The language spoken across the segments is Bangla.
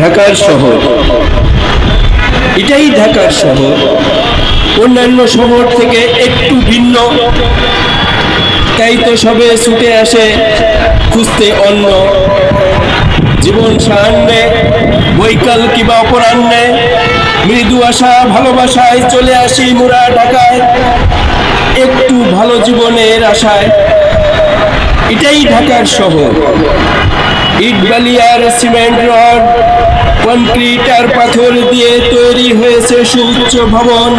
ঢাকার শহর। এটাই ঢাকার শহর। অন্যান্য শহর থেকে একটু ভিন্ন। তাই তো সবে ছুটে আসে, খুঁজতে অন্য। জীবন সায়ান্নে বৈকাল কিবা অপরাহ্নে, মৃদু আশা ভালোবাসায় চলে আসি মোরা ঢাকায়। একটু ভালো জীবনের আশায়। এটাই ঢাকার শহর। ইট বালি সিমেন্ট রড কনক্রিট আর পাথর দিয়ে তৈরি হয়েছে সুউচ্চ ভবন,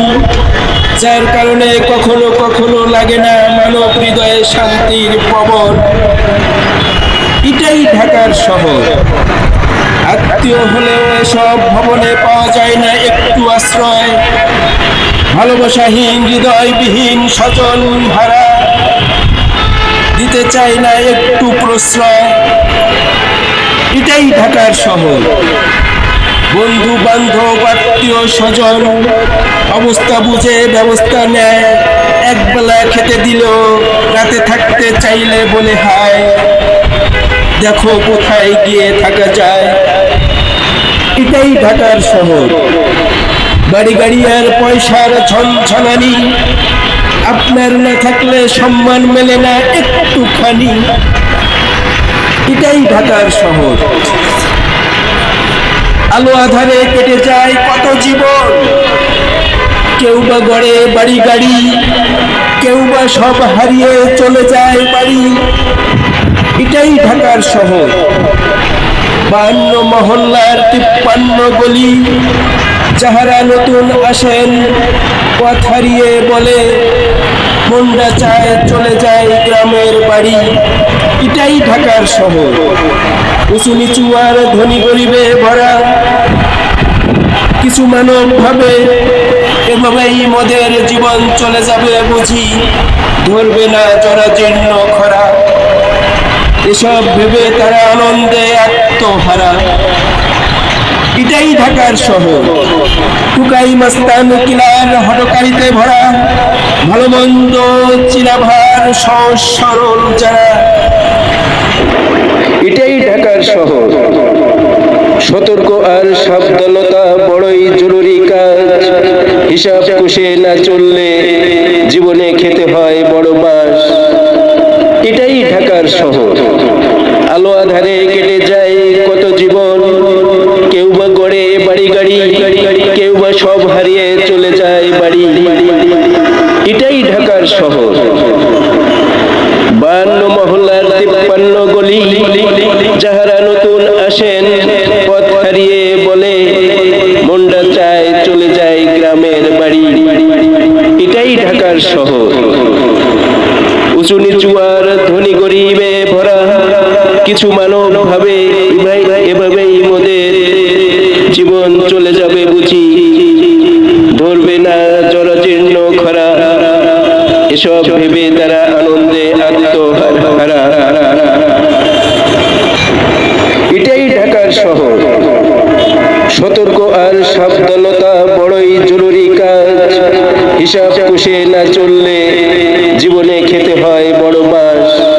যার কারণে কখনো কখনো লাগে না মানব হৃদয়ে শান্তির পবন। এটাই ঢাকার শহর। আত্মীয় হলেও এসব ভবনে পাওয়া যায় না একটু আশ্রয়। ভালোবাসাহীন, হৃদয়বিহীন সচল ভাড়া দিতে চাই না একটু প্রশ্রয়। এটাই ঢাকার শহর। বন্ধু, বান্ধব, আত্মীয়, স্বজন, অবস্থা বুঝে, ব্যবস্থা নেয়, একবেলা খেতে দিল, রাতে থাকতে চাইলে বলে হায়। দেখো কোথায় গিয়ে থাকা যায়। এটাই ঢাকার শহর। বাড়ি গাড়ি আর পয়সার ঝনঝনানি। আপনার না থাকলে সম্মান মেলে না একটুখানি। এটাই ঢাকার শহর। আলো আধারে কেটে যায় কত জীবন। কেউ বা গড়ে বাড়ি গাড়ি, কেউ বা সব হারিয়ে চলে যায় বাড়ি। এটাই ঢাকার শহর। বান্ন মহল্লার তিপ্পান্ন গলি, যাহারা নতুন আসেন, পথ হারিয়ে বলে মনটা চায় চলে যায় গ্রামের বাড়ি। এটাই ঢাকার শহর। উঁচু নিচু আর ধনী গরিবে ভরা। কিছু মানব ভাবে এভাবেই মদের জীবন চলে যাবে বুঝি। ধরবে না জরাজীর্ণ খরা। এসব ভেবে তারা আনন্দে আত্মহারা। এটাই ঢাকার শহর। টুকাই মাস্তান কিলার হটকারিতে ভরা ভালো মন্দ চিরাভার সহজ সরল যারা। এটাই ঢাকার শহর। সতর্ক আর সাবধানতা বড়ই জরুরি কাজ। হিসাব কুশে না চললে জীবনে খেতে হয় বড় বাস। এটাই ঢাকার শহর। আলো আধারে কেটে যায় কত জীবন মনটা চায়, চলে যায় গ্রামের বাড়ি। এটাই ঢাকার শহর। উঁচু নিচু আর ধনী গরিবে ভরা। কিছু মানব ভাবে এভাবেই মোদের জীবন চলে যাবে বুঝি। ধরবে না জরাজীর্ণ খরা। এসব ভেবে তারা চললে জীবনে খেতে হয় বড় বাস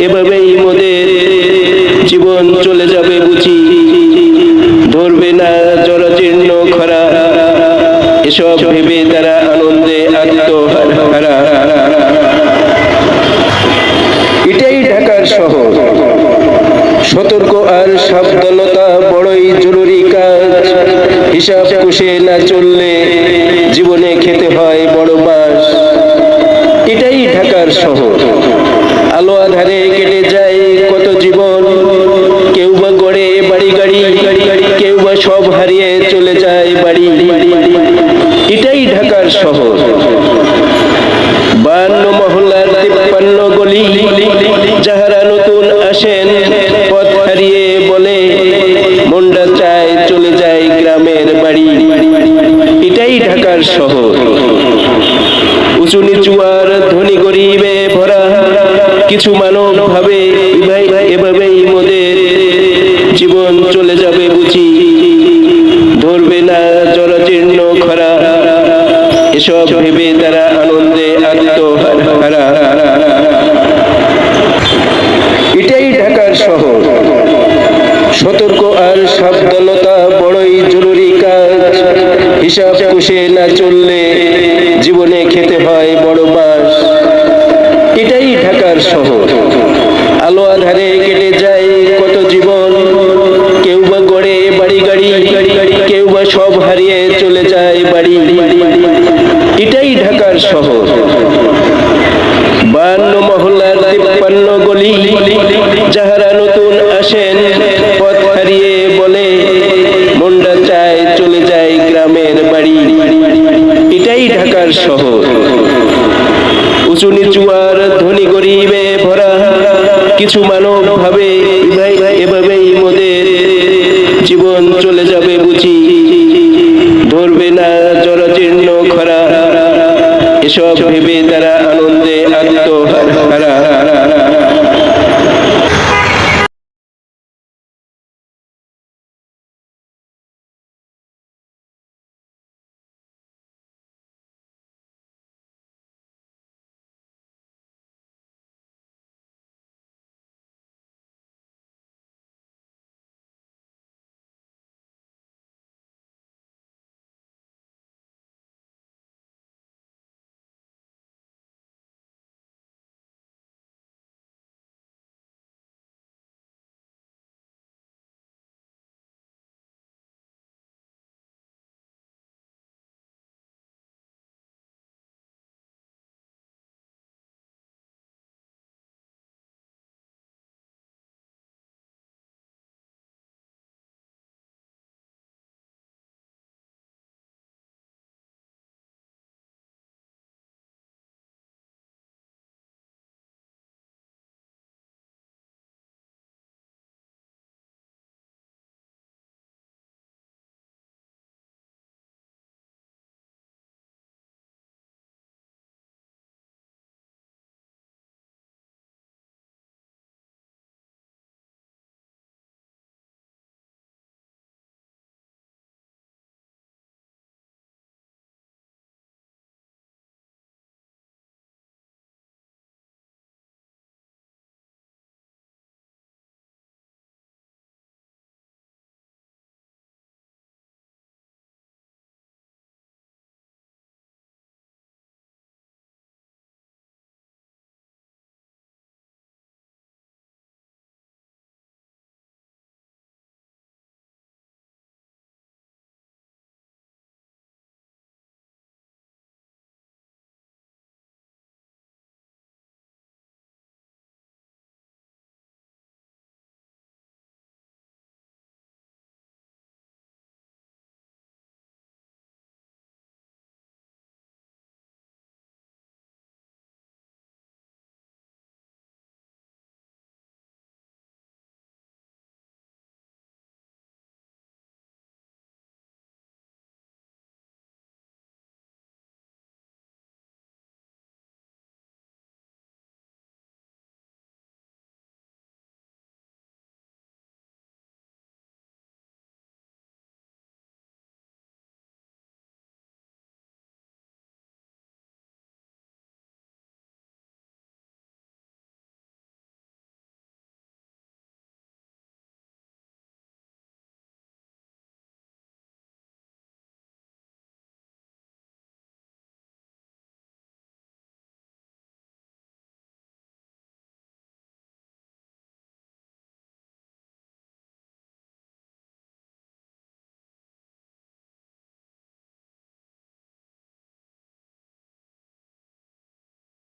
এভাবেই মোদের জীবন চলে যাবে বুঝি। ধরবে না খরা। এসব ভেবে তারা আনন্দে এটাই ঢাকার শহর। সতর্ক আর সাবধানতা বড়ই জরুরি কাজ। হিসাব কুশে না চললে জীবনে খেতে হয় বড় বাস। এটাই ঢাকার শহর। করতে যায় বাড়ি। এটাই ঢাকার শহর। বান্ন মহল্লার তিপ্পান্ন গলি, যাহারা নতুন আসেন, পথ হারিয়ে বলে মন্ডা চায় চলে যায় গ্রামের বাড়ি। এটাই ঢাকার শহর। উঁচু নিচু আর ধনী গরিবে ভরা, কিছু মানব ভাবে এভাবেই মোদের এসব ভেবে তারা আনন্দে এটাই ঢাকার শহর। সতর্ক আর সাবধানতা বড়ই জরুরি কাজ। হিসাব কুশে না চললে জীবনে খেতে হয় বড় বাস। এটাই ঢাকার শহর। আলো আধারে কেটে যায় মানব ভাবে এভাবেই মোদের জীবন চলে যাবে বুঝি। ধরবে না জরাজীর্ণ খরা। এসব ভেবে